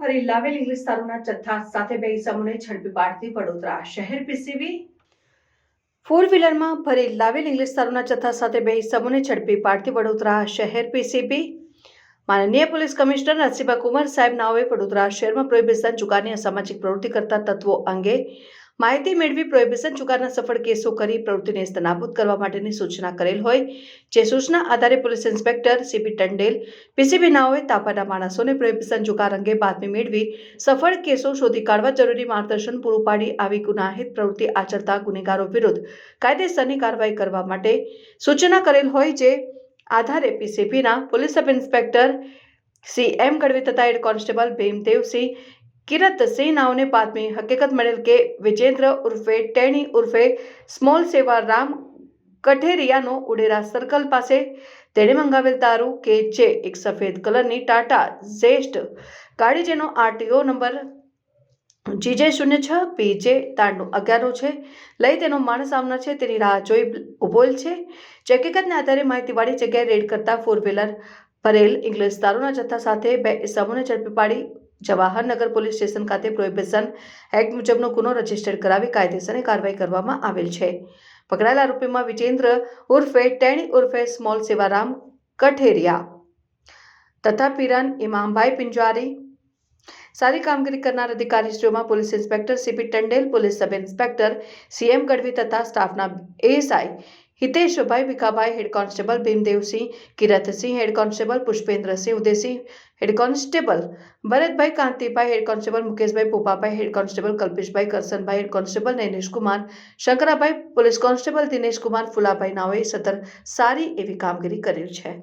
ભરી લાવેલ ઇંગ્લિશ દારૂના જથ્થા સાથે બે ઇસમોને ઝડપી પાડતી વડોદરા શહેર પીસીબી. ફોર વ્હીલરમાં ભરી લાવેલ ઇંગ્લિશ દારૂના જથ્થા સાથે બે ઇસમોને ઝડપી પાડતી વડોદરા શહેર પીસીબી. માનનીય પોલીસ કમિશનર નરસિંહા કુમાર સાહેબ નાઓએ વડોદરા શહેરમાં પ્રોહિબિશન ચુકાની અસામાજિક પ્રવૃત્તિ કરતા તત્વો અંગે માહિતી મેળવી પ્રોહિબિશન ચુકાના સફળ કેસો કરી પ્રવૃત્તિને નાબૂદ કરવા માટેની સૂચના કરેલ હોય, જે સૂચના આધારે police inspector CB Tandel, PCB નાઓએ તાપાના માણસોને પ્રોહિબિશન ચુકાર અંગે બાતમી મેળવી સફળ કેસો શોધી કાઢવા જરૂરી માર્ગદર્શન પૂરું પાડી આવી ગુનાહિત પ્રવૃત્તિ આચરતા ગુનેગારો વિરુદ્ધ કાયદેસરની કાર્યવાહી કરવા માટે સૂચના કરેલ હોય, જે આધારે પીસીબીના police sub inspector C M Gadhvi તથા હેડ કોન્સ્ટેબલ ભીમદેવસિંહ કિરતસિંહ નાઓને બાતમી હકીકત મળેલ કે વિજેન્દ્ર ઉર્ફે ટેણી ઉર્ફે સ્મોલ સેવા રામ કઠેરિયાનો ઉડેરા સર્કલ પાસે તેણે મંગાવેલ દારૂ કે જે એક સફેદ કલરની ટાટા ઝેસ્ટ ગાડી જેનો આરટીઓ નંબર જીજે શૂન્ય છ પીજે તાંડનું અગિયારનું છે. લઈ તેનો માણસ આવનાર છે, તેની રાહ જોઈ ઉભોલ છે. હકીકતના આધારે માહિતીવાળી જગ્યાએ રેડ કરતા ફોર વ્હીલર ભરેલ ઇંગ્લિશ દારૂના જથ્થા સાથે બે ઇસમોને ઝડપી પાડી જવાહરનગર પોલીસ સ્ટેશન ખાતે પ્રોહિબિશન એક્ટ મુજબનો ગુનો રજિસ્ટર કરાવી કાયદેસરની કાર્યવાહી કરવામાં આવેલ છે. પકડાયેલા આરોપીમાં વિજેન્દ્ર ઉર્ફે ટેણી ઉર્ફે સ્મોલ સેવારામ કઠેરિયા તથા પીરન ઇમામભાઈ પિંજવારી સારી કામગીરી કરનાર અધિકારીશ્રીઓમાં police inspector CP Tandel, police sub inspector CM Gadhvi તથા સ્ટાફના ASI Hiteshbhai Bhikhabhai head constable Bhimdevsinh, Kiratsinh head constable, Pushpendrasinh Udaysinh head constable Bharatbhai Kantibhai, head constable Mukeshbhai Popabhai, head constable Kalpeshbhai Karsanbhai, head constable Naineshkumar Shankarabhai, police constable Dinesh Kumar, Fulabhai નાઓએ સતર સારી એવી કામગીરી કરેલ છે.